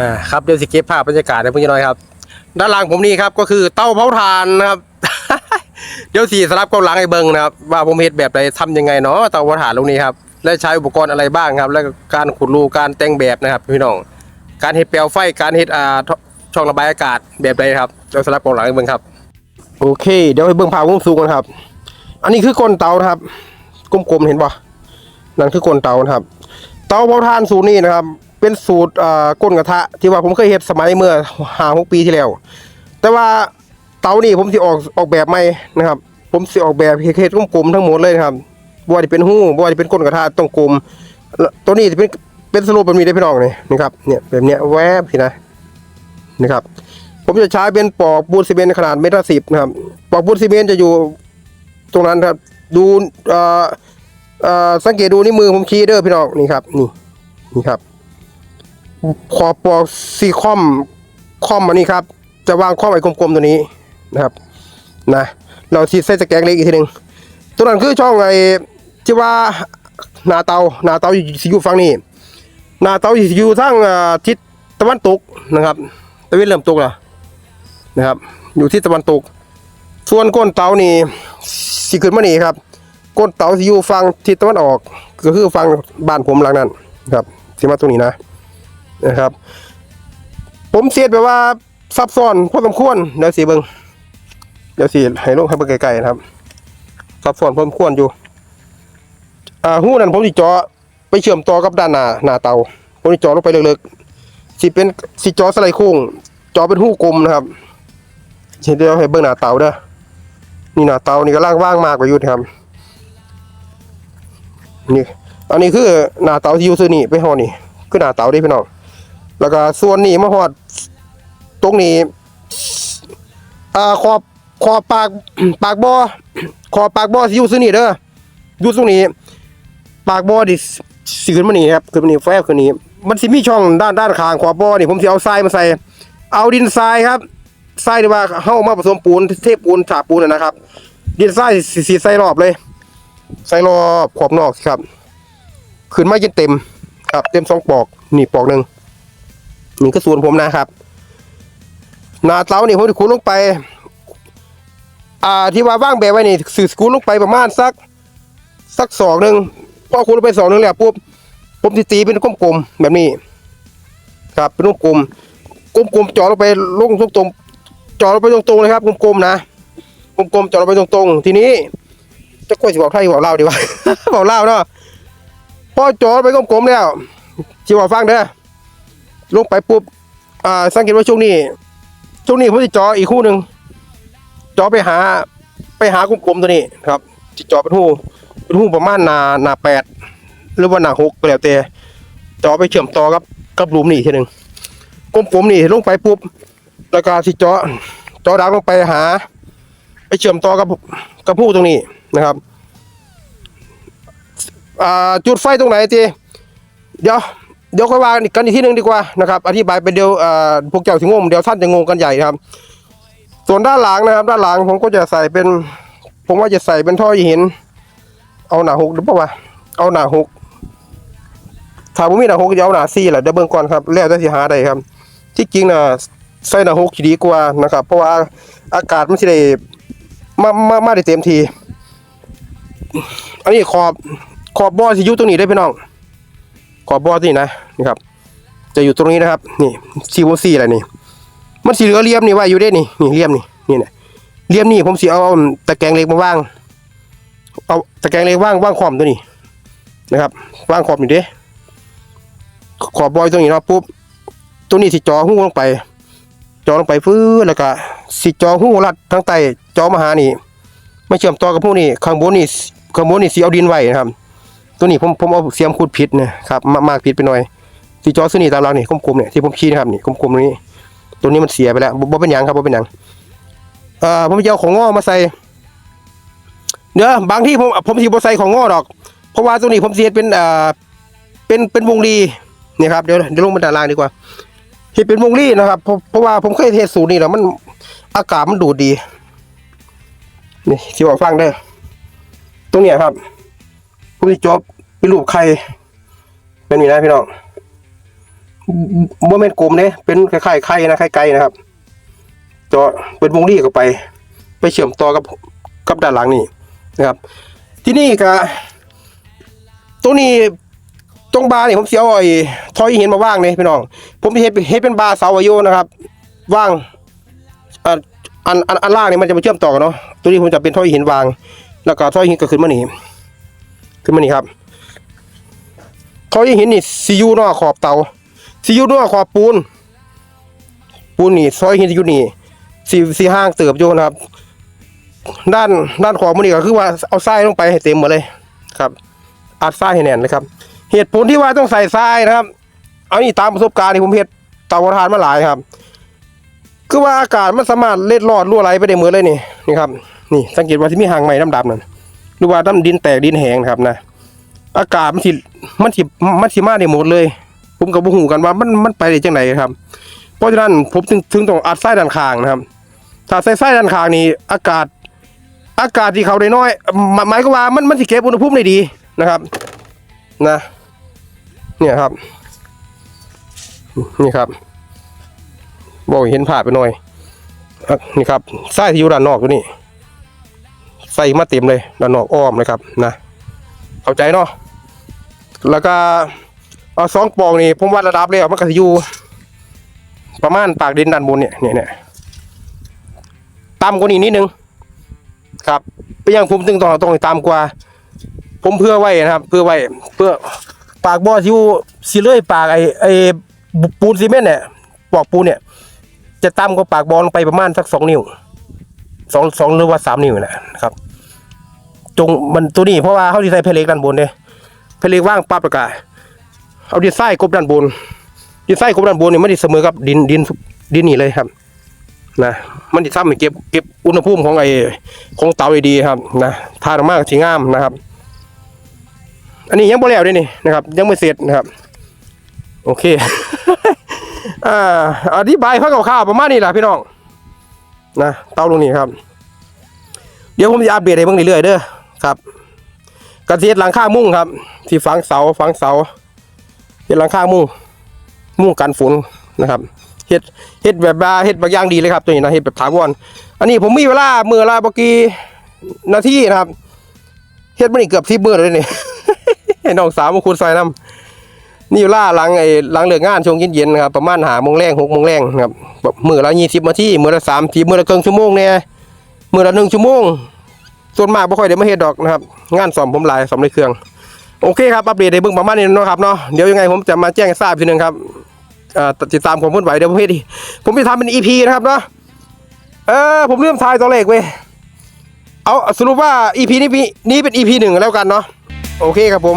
อ่าครับเดี๋ยวสิเก็บภาพบรรยากาศให้เพื่อนน้อยครับ ด้านหลังผมนี่ครับก็คือเตาเผาถ่านนะครับ เดี๋ยวสีสลับกับหลังไอ้เบิงนะครับ ว่าผมเฮ็ดแบบใดทำยังไงเนาะเตาเผาถ่านตรงนี้ครับและใช้อุปกรณ์อะไรบ้างครับ แล้วก็การขุดรูการแต่งแบบนะครับพี่น้อง การเฮ็ดแปลวไฟการเฮ็ดอ่าช่องระบายอากาศแบบใดครับเดี๋ยวสลับกับหลังไอ้เบิงครับ โอเค เดี๋ยวให้เบิงภาพวงสูงกันครับ อันนี้คือก้นเตานะครับกลมๆเห็นปะนั่นคือก้นเตานะครับ เตาเผาถ่านสูนี้นะครับ เป็นสูตรอ่าก้นกระทะ ที่ว่าผมเคยเฮ็ดสมัยเมื่อห้าหกปีที่แล้ว แต่ว่าเตานี่ผมสิออกออกแบบใหม่นะครับ ผมสิออกแบบเฮ็ดกลมๆทั้งหมดเลยนะครับบ่ว่าจะเป็นหู้บ่ว่าจะเป็นก้นกระทะต้องกลมตัวนี้จะเป็นเป็นสโลปแบบนี้ได้พี่น้องนี่นะครับเนี่ยแบบเนี้ยแวบสินะนะครับ ผมจะใช้เป็นปอกปูนซีเมนต์ขนาดเมตรสิบนะครับปอกปูนซีเมนต์จะอยู่ตรงนั้นครับดูเอ่อเอ่อสังเกตดูนี่มือผมชี้เด้อพี่น้องนี่ครับนี่นี่ครับ ขอบปอกซีคอมคอมอันนี้ครับ จะวางคอมไอ้กลมๆตัวนี้นะครับนะเราทีใส่ตะแกงเล็กอีกทีหนึ่งตัวนั้นคือช่องไอ้ที่ว่านาเตานาเตาอยู่สิอยู่ฝั่งนี้นาเตาอยู่อยู่ทางทิศตะวันตกนะครับตะวันเริ่มตกแล้วนะครับ อยู่ที่ตะวันตก ส่วนก้นเตานี่สิขึ้นมานี่ครับก้นเตาสิอยู่ฝั่งทิศตะวันออก ก็คือฝั่งบ้านผมหลังนั้นครับสิมาตรงนี้นะ นะครับ ผมเสียดแบบว่าซับซ้อนพอสมควรเดี๋ยวสีเบิงเดี๋ยวสีให้ลงให้เบิงไกลๆนะครับซับซ้อนพอสมควรอยู่ อ่าหู้นั้นผมสิเจาะไปเชื่อมต่อกับด้านหน้าหน้าเตาผมสิเจาะลงไปเลึกๆสิเป็นสิเจาะสไลด์โค้งเจาะเป็นหู้กลมนะครับเดี๋ยวให้เบิงหน้าเตาเด้อนี่หน้าเตานี่ก็ล่างว่างมากกว่าอยู่นะครับนี่อันนี้คือหน้าเตาที่อยู่ซื้อนี่ไปห่อนี่คือหน้าเตาเด้พี่น้อง แล้วก็ส่วนนี้มาหอด ตรงนี้อ่าขอบขอบปากปากบ่อขอบปากบ่อสิอยู่ซื้อนี่เด้ออยู่ตรงนี้ ปากบ่อดิสิขึ้นมานี่ครับขึ้นมานี่แฟบขึ้นนี่มันสิมีช่องด้านด้านข้างขอบบ่อนี่ผมสิเอาทรายมาใส่ เอาดินทรายครับทรายที่ว่าเฮามาผสมปูนเทปูนฉาปูนนะครับ ดินทรายสิสิใส่รอบเลยใส่รอบขอบนอกครับ ขึ้นมาจนเต็มครับ เต็มสองปอกนี่ปอกหนึ่ง นี่ก็ส่วนผมนะครับหนาเตานี่ผมจะคูณลงไป อ่าที่ว่าว่างแบบไว้นี่สื่อคูณลงไปประมาณสัก สักสองหนึ่งพอคูณลงไปสองหนึ่งแล้วปุ๊บผมจะตีเป็นกลมๆแบบนี้ ครับเป็นกลมๆกลมๆจาะลงไปลงตรงๆจาะลงไปตรงๆเลยครับกลมๆนะกลมๆเจาะลงไปตรงๆ ทีนี้จะกล้วยสิบอกไทยบอกเล่าดีวะบอกเล่าเนาะพอจาะลงไปกลมๆแล้วจิบอกฟังเด้อ ลงไปปุ๊บอ่าสังเกตว่าช่วงนี้ ช่วงนี้ผมจะจาะอีกคู่หนึ่งจาะไปหาไปหากลมๆตัวนี้ครับจะจาะเป็นหูเป็นหูประมาณหนาหนาแปดหรือว่าหนาหกก็แล้วแต่จาะไปเชื่อมต่อกับกับหลุมนี่ทีหนึ่งกลมๆนี่ลงไปปุ๊บแล้วก็สิจาะเจาะดักลงไปหา ไปเชื่อมต่อกับกับหูตรงนี้นะครับอ่าจุดไฟตรงไหนจีเดี๋ยว เดี๋ยวค่อยว่ากันอีกที่หนึ่งดีกว่านะครับอธิบายไปเดียวพวกเจ้าถึงงงเดี๋ยวท่านจะงงกันใหญ่นะครับ ส่วนด้านหลังนะครับ ด้านหลังผมก็จะใส่เป็น ผมว่าจะใส่เป็นท่อหิน เอาหนาหกหรือเปล่าวะเอาหนาหกถ้าผมมีหนาหกจะเอาหนาสี่แหละเดี๋ยวเบิ่งก่อนครับแล้วแต่สิหาได้ครับ ที่จริงน่ะใส่หนาหกดีกว่านะครับ เพราะว่าอากาศมันสิได้มามามาได้เต็มทีอันนี้ขอบขอบบอสิยู่ตรงนี้ได้พี่น้อง ขอบบอสนี่ นะครับ จะอยู่ตรงนี้นะครับ นี่ซีโวซีอะไรนี่ มันสีเหลือเลี่ยมนี่ว่าอยู่ได้นี่นี่เลี่ยมนี่นี่นะเลี่ยมนี่ผมสีเอาตะแกรงเล็กมาว่าง เอาตะแกรงเล็กว่างว่างขอบตัวนี้นะครับว่างขอบนี่เด้ขอบบอยตรงนี้เนาะปุ๊บตัวนี้สิจอหู้ลงไป จอลงไปฟื้นแล้วก็สิจอหู้ลัดทั้งใต้จอมาหานี่ไม่เชื่อมต่อกับพวกนี้ข้างบนนี่ข้างบนนี่สีเอาดินไว้นะครับ ตัวนี้ผมผมเอาเสียมคูดผิดนะครับมามากผิดไปหน่อย ที่จอซื้อนี่ตามหลังนี่กลมๆเนี่ยที่ผมชี้นะครับนี่กลมๆตรงนี้ตัวนี้มันเสียไปแล้วบ่บ่เป็นหยังครับบ่เป็นหยังเอ่อผมจะเอาของงอมาใส่เดี๋ยวบางที่ผมผมสิบ่ใส่ของงอดอก เพราะว่าตัวนี้ผมเสียเป็นเอ่อเป็นเป็นวงรีนี่ครับเดี๋ยวเดี๋ยวลงมาด้านล่างดีกว่าที่เป็นวงรีนะครับเพราะเพราะว่าผมเคยเทสูตรนี่แล้วมันอากาศมันดูดดีนี่ที่บอกฟังเด้ตรงเนี้ยครับผมจะจบเป็นรูปไข่เป็นนี่นะพี่น้อง โมเมนต์กลมเนี่ยเป็นคล้ายๆไข่นะไข่ไก่นะครับจอเป็นวงรีเข้าไป ไปเชื่อมต่อกับกับด้านหลังนี่นะครับ ที่นี่ก็ตรงนี้ตรงบาร์นี่ผมเสียเอาไอ้ทอยหินมาว่างเนี่ยพี่น้อง ผมเฮ็ดเฮ็ดเป็นบาร์เสาอายุนะครับว่างอันอันอันล่างนี่มันจะมาเชื่อมต่อกันเนาะตัวนี้ผมจะเป็นทอยหินวาง แล้วก็ทอยหินก็ขึ้นมานี่ขึ้นมานี่ครับทอยหินนี่ซียูนอกขอบเตา ซียูนอกขอบปูน ปูนนี่ซอยหินอยู่นี่สีสีห้างเติบอยู่นะครับ ด้านด้านขวามือนี่ก็คือว่าเอาทรายลงไปให้เต็มหมดเลยครับอัดทรายให้แน่นเลยครับ เหตุผลที่ว่าต้องใส่ทรายนะครับ เอานี่ตามประสบการณ์ที่ผมเห็นเตาทานมาหลายครับ คือว่าอากาศมันสามารถเล็ดลอดรั่วไหลไปได้เหมือนเลยนี่นี่ครับนี่สังเกตว่าที่มีหางไม้ดำๆนั่นหรือว่าน้ำดินแตกดินแห้งนะครับนะ อากาศมันสิมันสิมันสิมาได้หมดเลย ผมกับบุหูกันว่ามันมันไปได้จังไหนครับ เพราะฉะนั้นผมถึงถึงต้องอัดไส้ด้านข้างนะครับ ถ้าใส่ไส้ด้านข้างนี่อากาศ อากาศที่เขาได้น้อยหมายหมายก็ว่ามันมันสิเก็บอุณหภูมิได้ดีนะครับ นะ เนี่ยครับ นี่ครับบอกเห็นภาไปหน่อยอนี่ครับไส้ที่อยู่ด้านนอกอยู่นี่ใส่มาเต็มเลยด้านนอกอ้อมเลยครับนะ เข้าใจเนาะแล้วก็ เอาสองปองนี่ผมวัดระดับแล้วมันก็อยู่ ประมาณปากดินด้านบนเนี่ยเนี่ยเนี่ยต่ำกว่านี้นิดนึง ครับเป็นอย่างผมถึงต้องต้องต่ำกว่า ผมเพื่อไว้นะครับ เพื่อไว้ เพื่อปากบ่อที่อยู่สิเล่ยปากไอไอปูนซีเมนต์เนี่ยปอกปูนเนี่ย จะต่ำกว่าปากบอลงไปประมาณสักสองนิ้วสองสองหรือว่าสามนิ้วนะครับ จงมันตัวนี้เพราะว่าเขาดีไซน์เพลเล็กด้านบนเนี่ยเพลเล็กว่างปั๊บแล้วก็ เอาดีไซน์กบด้านบน ดินไส้กบด้านบนเนี่ยไมันจะเสมอกับดินดินดินนี่เลยครับนะมันจะทำให้เก็บเก็บอุณหภูมิของไอ้ของเตาได้ดีครับนะทานมากสีงามนะครับ อันนี้ยังบ่แล้วด้วยนี่นะครับ ยังไม่เสร็จนะครับ โอเคอ่าอธิบายข้าวๆประมาณนี้แหละพี่น้องนะเตาตรงนี้ครับ เดี๋ยวผมจะอัปเดตให้เบิ่งเรื่อยๆเด้อครับกระเทียดหลังคามุ้งครับ ที่ฝังเสาฝังเสา เฮ็ดหลังคามุ้งมุ่งกันฝนนะครับเฮ็ดเฮ็ดแบบบาเฮ็ดแบบอย่างดีเลยครับตัวนี้นะเฮ็ดแบบถาวรอันนี้ผมมีเวลาเมื่อละบกี่นาทีนะครับเฮ็ดมานี่เกือบสิบมื้อเลยนี่ให้น้องสาวมาคุณซอยน้ำนี่เวลาหลังไอ้หลังเลิกงานช่วงเย็นๆนะครับประมาณหาโมงแรงหกโมงแรงครับมือละยี่สิบนาทีมือละสามทีมือละครึ่งชั่วโมงเนี่ยมือละหนึ่งชั่วโมงส่วนมากไม่ค่อยได้มาเฮ็ดดอกนะครับ งานสอมผมหลายสอมในเครื่อง โอเคครับอัปเดตในเบื้องประมาณนี้นะครับเนาะเดี๋ยวยังไงผมจะมาแจ้งทราบทีหนึงครับติดตามผมพูดไหวเดี๋ยวผมให้ดีผมจะทำเป็นอีพีนะครับเนาะเออผมเริ่มทายตัวเลขเว้ยเอาสรุปว่าอีพีนี้พี่นี้เป็นอีพีหนึ่งแล้วกันเนาะโอเคครับผม